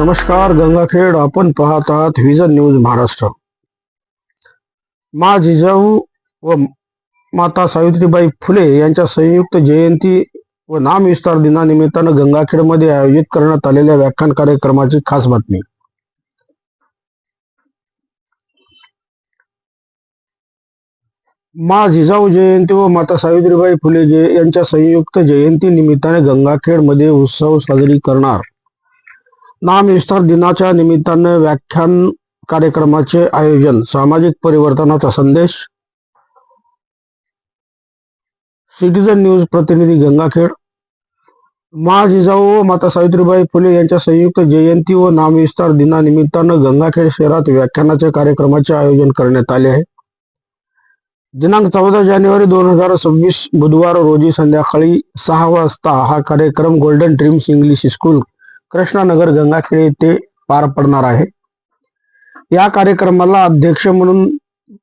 नमस्कार गंगाखेड. आपण पाहत आहात व्हिजन न्यूज महाराष्ट्र. मा जिजाऊ व माता सावित्रीबाई फुले यांच्या संयुक्त जयंती व नामविस्तार दिनानिमित्तानं गंगाखेडमध्ये आयोजित करण्यात आलेल्या व्याख्यान कार्यक्रमाची खास बातमी. मा जिजाऊ जयंती व माता सावित्रीबाई फुले जय यांच्या संयुक्त जयंती निमित्ताने गंगाखेडमध्ये उत्सव साजरी करणार. नामविस्तार दिनाच्या निमित्तानं व्याख्यान कार्यक्रमाचे आयोजन सामाजिक परिवर्तनाचा संदेश सिटीजन न्यूज प्रतिनिधी गंगाखेड मा जिजाऊ व माता सावित्रीबाई फुले यांच्या संयुक्त जयंती व नामविस्तार दिनानिमित्तानं गंगाखेड शहरात व्याख्यानाच्या कार्यक्रमाचे आयोजन करण्यात आले आहे. दिनांक चौदा जानेवारी दोन हजार सव्वीस बुधवार रोजी संध्याकाळी सहा वाजता हा कार्यक्रम golden dreams English school Krishnanagar Gangakhed येथे पार पडणार आहे. या कार्यक्रमाला अध्यक्ष म्हणून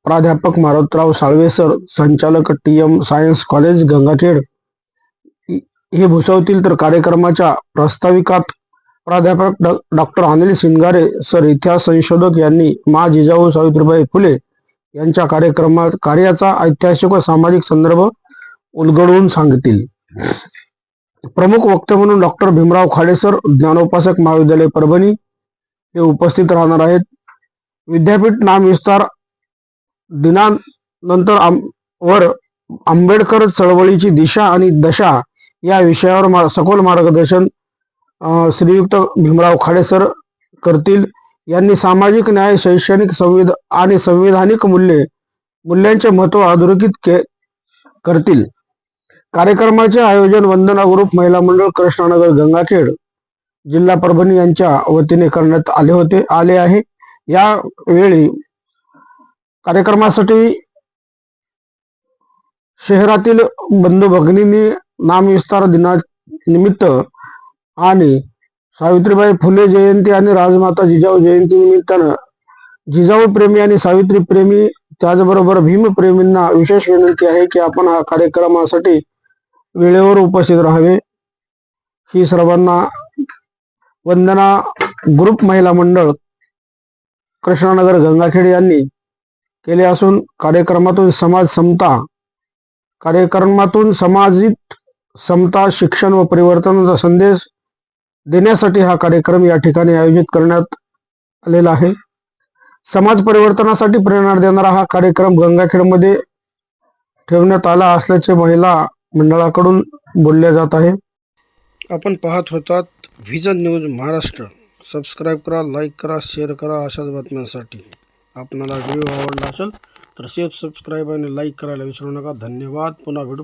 प्राध्यापक मारुतराव साळवे सर संचालक T M science college Gangakhed हे भूषवतील तर कार्यक्रमाच्या प्रास्ताविकात प्राध्यापक डॉक्टर अनिल सिंगारे सर इतिहास संशोधक यांनी मा जिजाऊ सावित्रीबाई फुले यांच्या कार्यक्रमात कार्याचा ऐतिहासिक व सामाजिक संदर्भ उलगडवून सांगतील. प्रमुख वक्ते म्हणून डॉक्टर भीमराव खाडेसर ज्ञानोपासक महाविद्यालय परभणी हे उपस्थित राहणार आहेत. विद्यापीठ नाम विस्तार दिनानंतर आम- वर आंबेडकर चळवळीची दिशा आणि दशा या विषयावर मा- सखोल मार्गदर्शन श्रीयुक्त भीमराव खाडेसर करतील. यांनी सामाजिक न्याय शैक्षणिक संविधान आणि संविधानिक मूल्ये मूल्यांचे महत्त्व अधोरेखित के करतील. कार्यक्रमाचे आयोजन वंदना ग्रुप महिला मंडळ कृष्णानगर गंगाखेड जिल्हा परभणी यांच्या वतीने करण्यात आले होते आले आहे. या वेळी कार्यक्रमासाठी शहरातील बंधू भगिनींनी नामविस्तार दिना निमित्त आणि सावित्रीबाई फुले जयंती आणि राजमाता जिजाऊ जयंती निमित्तानं जिजाऊ प्रेमी आणि सावित्री प्रेमी त्याचबरोबर भीमप्रेमींना विशेष विनंती आहे की आपण हा कार्यक्रमासाठी वेळेवर उपस्थित राहावे. ही सर्वांना वंदना ग्रुप महिला मंडळ कृष्णानगर गंगाखेड यांनी केले असून कार्यक्रमातून समाज समता कार्यक्रमातून सामाजिक समता शिक्षण व परिवर्तनाचा संदेश देण्यासाठी हा कार्यक्रम या ठिकाणी आयोजित करण्यात आलेला आहे. समाज परिवर्तनासाठी प्रेरणा देणारा हा कार्यक्रम गंगाखेडमध्ये ठेवण्यात आला असल्याचे महिला मंडळाकडून बोलल्या जात आहे. आपण पाहत होतात व्हिजन न्यूज महाराष्ट्र. सबस्क्राईब करा लाईक करा शेअर करा अशाच बातम्यांसाठी. आपणाला व्हिडिओ आवडला असेल तर शेअर सबस्क्राईब आणि लाईक करायला विसरू नका. धन्यवाद. पुन्हा भेटू.